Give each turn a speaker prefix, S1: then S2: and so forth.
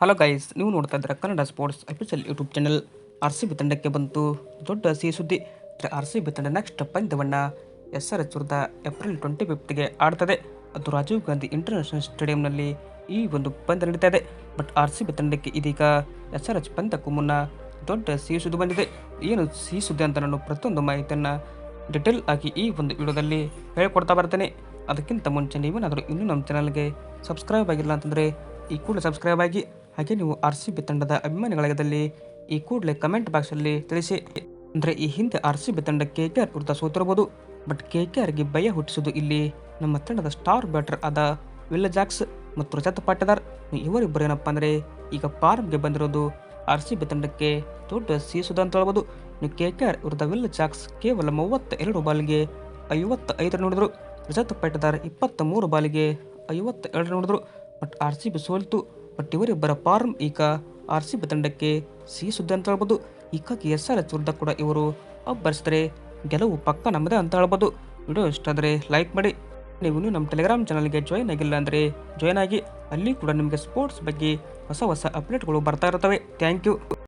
S1: Hello guys ನೀವು ನೋಡ್ತಾ ಇದ್ದೀರಾ Kannada sports official YouTube channel R C B ತಂಡಕ್ಕೆ ಬಂತು ದೊಡ್ಡ ಸಿಹಿ ಸುದ್ದಿ. ಆರ್ ಸಿ ಬಿ ನೆಕ್ಸ್ಟ್ ಪಂದ್ಯವನ್ನು ಎಸ್ ಆರ್ ಎಚ್ ವಿರುದ್ಧ ಏಪ್ರಿಲ್ ಟ್ವೆಂಟಿ ಫಿಫ್ತ್ಗೆ ಆಡ್ತದೆ. ಅದು ರಾಜೀವ್ ಗಾಂಧಿ ಇಂಟರ್ನ್ಯಾಷನಲ್ ಸ್ಟೇಡಿಯಂನಲ್ಲಿ ಈ ಒಂದು ಪಂದ್ಯ ನಡೀತಾ ಇದೆ. ಬಟ್ ಆರ್ ಸಿ ಬಿ ತಂಡಕ್ಕೆ ಇದೀಗ ಎಸ್ ಆರ್ ಎಚ್ ಪಂದ್ಯಕ್ಕೂ ಮುನ್ನ ದೊಡ್ಡ ಸಿ ಸುದ್ದಿ ಬಂದಿದೆ. ಏನು ಸಿಹಿ ಸುದ್ದಿ ಅಂತ ನಾನು ಪ್ರತಿಯೊಂದು ಮಾಹಿತಿಯನ್ನು ಡಿಟೇಲ್ ಆಗಿ ಈ ಒಂದು ವಿಡಿಯೋದಲ್ಲಿ ಹೇಳಿಕೊಡ್ತಾ ಬರ್ತೇನೆ. ಅದಕ್ಕಿಂತ ಮುಂಚೆ ನೀವೇನಾದರೂ ಇನ್ನೂ ನಮ್ಮ ಚಾನಲ್ಗೆ ಸಬ್ಸ್ಕ್ರೈಬ್ ಆಗಿಲ್ಲ ಅಂತಂದರೆ ಈ ಕೂಡ ಸಬ್ಸ್ಕ್ರೈಬ್ ಆಗಿ. ಹಾಗೆ ನೀವು ಆರ್ ಸಿ ಬಿ ತಂಡದ ಅಭಿಮಾನಿಗಳಾಗದಲ್ಲಿ ಈ ಕೂಡಲೇ ಕಮೆಂಟ್ ಬಾಕ್ಸಲ್ಲಿ ತಿಳಿಸಿ. ಅಂದರೆ ಈ ಹಿಂದೆ ಆರ್ ಸಿ ಬಿ ತಂಡ ಕೆ ಕೆ ಆರ್ ವಿರುದ್ಧ ಸೋತಿರಬಹುದು. ಬಟ್ ಕೆ ಕೆ ಆರ್ಗೆ ಭಯ ಹುಟ್ಟಿಸೋದು ಇಲ್ಲಿ ನಮ್ಮ ತಂಡದ ಸ್ಟಾರ್ ಬ್ಯಾಟರ್ ಆದ ವಿಲ್ಲ ಜಾಕ್ಸ್ ಮತ್ತು ರಜತ್ ಪಾಟದಾರ್. ಇವರಿಬ್ಬರು ಏನಪ್ಪ ಅಂದರೆ ಈಗ ಫಾರ್ಮ್ಗೆ ಬಂದಿರೋದು ಆರ್ ಸಿ ಬಿ ತಂಡಕ್ಕೆ ದೊಡ್ಡ ಸೀಸುದ ಅಂತ ಹೇಳ್ಬೋದು. ನೀವು ಕೆ ಕೆ ಆರ್ ವಿರುದ್ಧ ವಿಲ್ಲ ಜಾಕ್ಸ್ ಕೇವಲ ಮೂವತ್ತ ಎರಡು ಬಾಲ್ಗೆ ಐವತ್ತ ಐದು ನೋಡಿದ್ರು. ರಜತ್ ಪಾಟದಾರ್ ಇಪ್ಪತ್ತ ಮೂರು ಬಾಲಿಗೆ ಐವತ್ತ ಎರಡು ನೋಡಿದ್ರು. ಬಟ್ ಆರ್ ಸಿ ಬಿ ಸೋಲ್ತು. ಬಟ್ ಇವರಿಬ್ಬರ ಫಾರ್ಮ್ ಈಗ ಆರ್ ಸಿ ಬಿ ತಂಡಕ್ಕೆ ಸಿಹಿ ಸುದ್ದಿ ಅಂತ ಹೇಳ್ಬೋದು. ಹೀಗಾಗಿ ಎಸ್ ಆರ್ ಎಚ್ ವಿರುದ್ಧ ಕೂಡ ಇವರು ಅಬ್ಬರಿಸಿದರೆ ಗೆಲುವು ಪಕ್ಕ ನಮ್ಮದೇ ಅಂತ ಹೇಳ್ಬೋದು. ವಿಡಿಯೋ ಇಷ್ಟ ಆದರೆ ಲೈಕ್ ಮಾಡಿ. ನೀವು ನಮ್ಮ ಟೆಲಿಗ್ರಾಮ್ ಚಾನಲ್ಗೆ ಜಾಯ್ನ್ ಆಗಿಲ್ಲ ಅಂದರೆ ಜಾಯ್ನ್ ಆಗಿ, ಅಲ್ಲಿ ಕೂಡ ನಿಮಗೆ ಸ್ಪೋರ್ಟ್ಸ್ ಬಗ್ಗೆ ಹೊಸ ಹೊಸ ಅಪ್ಡೇಟ್ಗಳು ಬರ್ತಾ ಇರ್ತವೆ ಥ್ಯಾಂಕ್ ಯು.